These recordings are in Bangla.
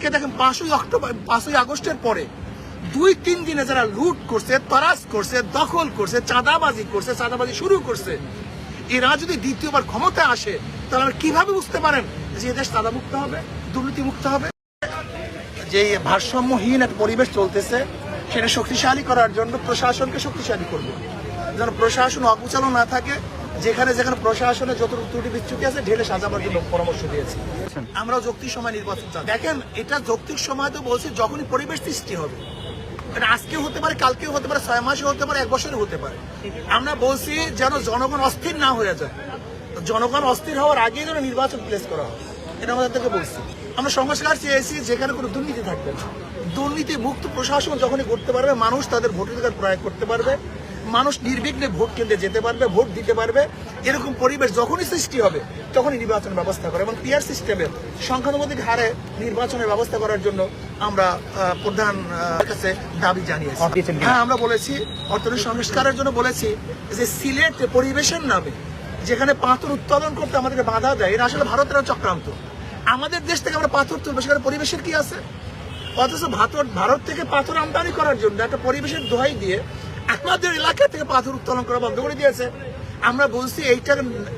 আজকে দেখেন পাঁচই অক্টোবর, পাঁচই আগস্টের পরে দুই, তিন দিনে যারা লুট করছে তরাস করছে, দখল করছে, চাঁদাবাজি করছে, চাঁদাবাজি শুরু করছে, এরা যদি দ্বিতীয়বার ক্ষমতা আসে, তাহলে আমরা কীভাবে বুঝতে পারেন যে এদেশ চাঁদামুক্ত হবে দুর্নীতি মুক্ত হবে? যে ভারসাম্যহীন একটা পরিবেশ চলতেছে, সেটা শক্তিশালী করার জন্য প্রশাসনকে শক্তিশালী করবে। যেন প্রশাসন অকুচালো না থাকে যেখানে যেখানে প্রশাসনে যত ত্রুটি বিচ্যুতি আছে ঢেলে সাজাবার জন্য পরামর্শ দিয়েছি। আমরা যৌক্তিক সময় নির্বাচন চাই। দেখেন এটা যৌক্তিক সময় তো বলছি যখনই পরিবেশ সৃষ্টি হবে। এটা আজকেও হতে পারে কালকেও হতে পারে ছয় মাসে হতে পারে এক বছরে হতে পারে। আমরা বলছি যেন জনগণ অস্থির না হয়ে যায়। জনগণ অস্থির হওয়ার আগেই যেন নির্বাচন প্লেস করা হয়। এটা আমাদের থেকে বলছি। আমরা সংস্কার চেয়েছি যেখানে কোনো দুর্নীতি থাকবে না। দুর্নীতি মুক্ত প্রশাসন যখনই করতে পারবে মানুষ তাদের ভোটাধিকার প্রয়োগ করতে পারবে। মানুষ নির্বিঘ্নে ভোট কেন্দ্রে যেতে পারবে ভোট দিতে পারবে। এরকম পরিবেশ যখনই সৃষ্টি হবে তখনই নির্বাচন ব্যবস্থা করে। এবং পিয়ার সিস্টেমে সংখ্যানুপাতিক হারে নির্বাচনের ব্যবস্থা করার জন্য আমরা প্রধান কাছে দাবি জানিয়েছি। হ্যাঁ আমরা বলেছি অর্থনৈতিক সংস্কারের জন্য বলেছি যে সিলেট পরিবেশের নামে যেখানে পাথর উৎপাদন করতে আমাদেরকে বাধা দেয় এটা আসলে ভারতের চক্রান্ত। আমাদের দেশ থেকে আমরা পাথর তুলবো সেখানে পরিবেশের কি আছে? অথচ ভারত ভারত থেকে পাথর আমদানি করার জন্য একটা পরিবেশের দোহাই দিয়ে আমাদের এলাকা থেকে পাথর উত্তোলন করা বন্ধ করে দিয়েছে। আমরা বলছি এইটা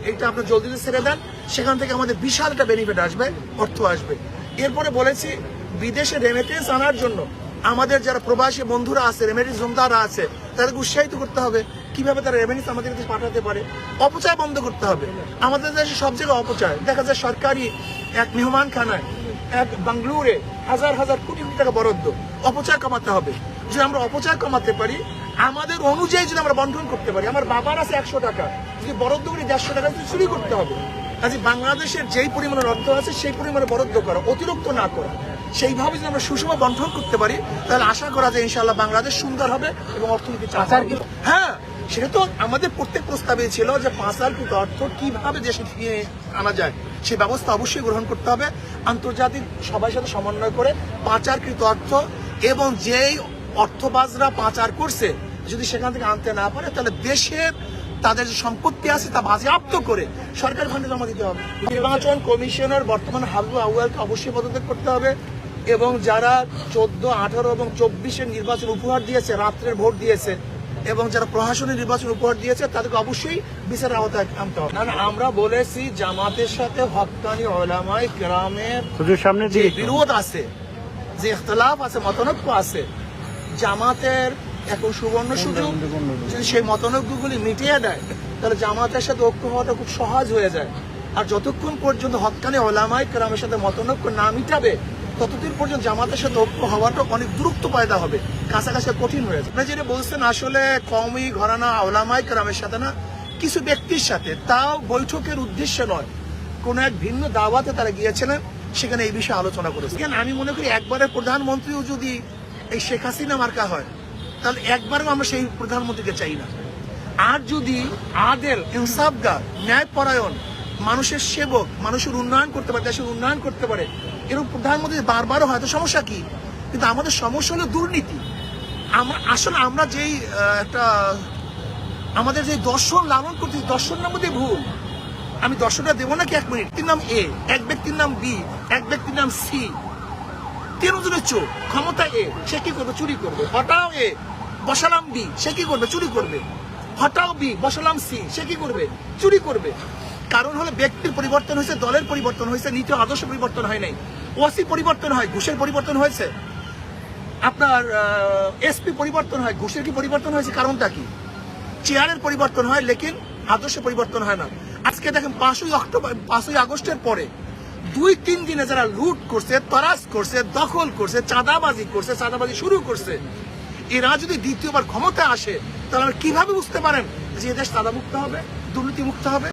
এইটা আপনার জলদি ছেড়ে দেন। সেখান থেকে আমাদের বিশাল একটা বেনিফিট আসবে, অর্থ আসবে। এরপরে বলেছি, বিদেশে রেমিটেন্স আনার জন্য আমাদের যারা প্রবাসী বন্ধুরা আছে রেমিটেন্স জমদাররা আছে, তাদেরকে উৎসাহিত করতে হবে। কীভাবে তারা রেমিটেন্স আমাদের কাছে পাঠাতে পারে? অপচয় বন্ধ করতে হবে। আমাদের দেশে সব জায়গায় অপচয়। দেখা যায় সরকারি এক মেহমানখানায়, এক বাংলুরে হাজার হাজার কোটি কোটি টাকা বরাদ্দ। অপচয় কমাতে হবে। যদি আমরা অপচয় কমাতে পারি আমাদের অনুযায়ী যদি আমরা বন্টন করতে পারি আমার বাবার আছে একশো টাকা যদি বরাদ্দ করি দেড়শো টাকা যদি চুরি করতে হবে। কাজে বাংলাদেশের যেই পরিমাণের অর্থ আছে সেই পরিমাণে বরাদ্দ করা অতিরিক্ত না করা। সেইভাবে যদি আমরা সুষম বন্টন করতে পারি তাহলে আশা করা যায় ইনশাল্লাহ বাংলাদেশ সুন্দর হবে এবং অর্থনীতি হ্যাঁ সেটা তো আমাদের প্রত্যেক প্রস্তাবে ছিল যে পাঁচ হাজার কোটি অর্থ কীভাবে দেশে ফিরিয়ে আনা যায় সেই ব্যবস্থা অবশ্যই গ্রহণ করতে হবে। আন্তর্জাতিক সবার সাথে সমন্বয় করে পাচারকৃত অর্থ এবং যেই অর্থবাজরা পাচার করছে যদি সেখান থেকে আনতে না পারে তাহলে দেশের তাদের যে সম্পত্তি আছে তা বাজেয়াপ্ত করে সরকার ফান্ডে জমা দিতে হবে। নির্বাচন কমিশনের বর্তমান হাবু আউয়ালকে অবশ্যই পদত্যাগ করতে হবে এবং যারা চোদ্দ আঠারো এবং চব্বিশের নির্বাচন উপহার দিয়েছে রাত্রের ভোট দিয়েছে এবং যারা প্রশাসনের নির্বাচন উপহার দিয়েছে তাদেরকে অবশ্যই বিচারের আওতায় আনতে হবে। না, আমরা বলেছি জামাতের সাথে হকানি ওলামাই গ্রামের সামনে যে বিরোধ আছে যে ইখতলাফ আছে মতনৈক্য আছে জামাতের এখন সুবর্ণ সুযোগ। যদি সেই মতনৈক্যগুলি মিটিয়ে দেয় তাহলে জামাতের সাথে ঐক্য হওয়াটা খুব সহজ হয়ে যায়। আর যতক্ষণ পর্যন্ত হকানি ওলামাই গ্রামের সাথে মতনৈক্য না মিটাবে ততদিন পর্যন্ত জামাতের সাথে ঐক্য হওয়াটা অনেক দূরত্ব পয়দা হবে কাছাকাছি কঠিন হয়ে যাবে। যেটা বলছেন আসলে কমই ঘরানা ওলামাই গ্রামের সাথে না কিছু ব্যক্তির সাথে তাও বৈঠকের উদ্দেশ্যে নয়। কোন এক ভিন্ন দাওয়াতে তারা গিয়েছিলেন সেখানে এই বিষয়ে আলোচনা করেছে। আমি মনে করি একবারের প্রধানমন্ত্রীও যদি এই শেখ হাসিনা মার্কা হয়, তাহলে একবারও আমরা সেই প্রধানমন্ত্রীকে চাই না। আর যদি আদেল, ইনসাফগার, ন্যায়পরায়ণ, মানুষের সেবক, মানুষের উন্নয়ন করতে পারে, দেশের উন্নয়ন করতে পারে, এরকম প্রধানমন্ত্রী বারবারও হয়তো সমস্যা কি? কিন্তু আমাদের সমস্যা হলো দুর্নীতি। আমরা আসলে আমরা যেই একটা, আমাদের যে দর্শন লালন করছি দর্শন দর্শনের মধ্যে ভুল, আমি দর্শনটা দেবো নাকি এক মিনিট? ব্যক্তির নাম এ, এক ব্যক্তির নাম বি, এক ব্যক্তির নাম সি তিনজনের চোখ ক্ষমতা এ, সে কি করবে? চুরি করবে। হটাও এ, বসালাম বি, সে কি করবে? চুরি করবে। হটাও বি, বসালাম সি, সে কি করবে? চুরি করবে। কারণ হলো ব্যক্তির পরিবর্তন হয়েছে, দলের পরিবর্তন হয়েছে, নীতি আদর্শ পরিবর্তন হয় নাই। ওসি পরিবর্তন হয়, ঘুষের পরিবর্তন হয়েছে। আপনার এসপি পরিবর্তন হয়, ঘুষের কি পরিবর্তন হয়েছে? কারণটা কি? চেয়ারের পরিবর্তন হয়, লেকিন আদর্শ পরিবর্তন হয় না। আজকে দেখেন পাঁচই অক্টোবর, পাঁচই আগস্টের পরে দুই, তিন দিনে যারা লুট করছে তরাস করছে, দখল করছে, চাঁদাবাজি করছে, চাঁদাবাজি শুরু করছে, এরা যদি দ্বিতীয়বার ক্ষমতা আসে, তাহলে কীভাবে বুঝতে পারেন যে এদেশ চাঁদামুক্ত হবে দুর্নীতি মুক্ত হবে?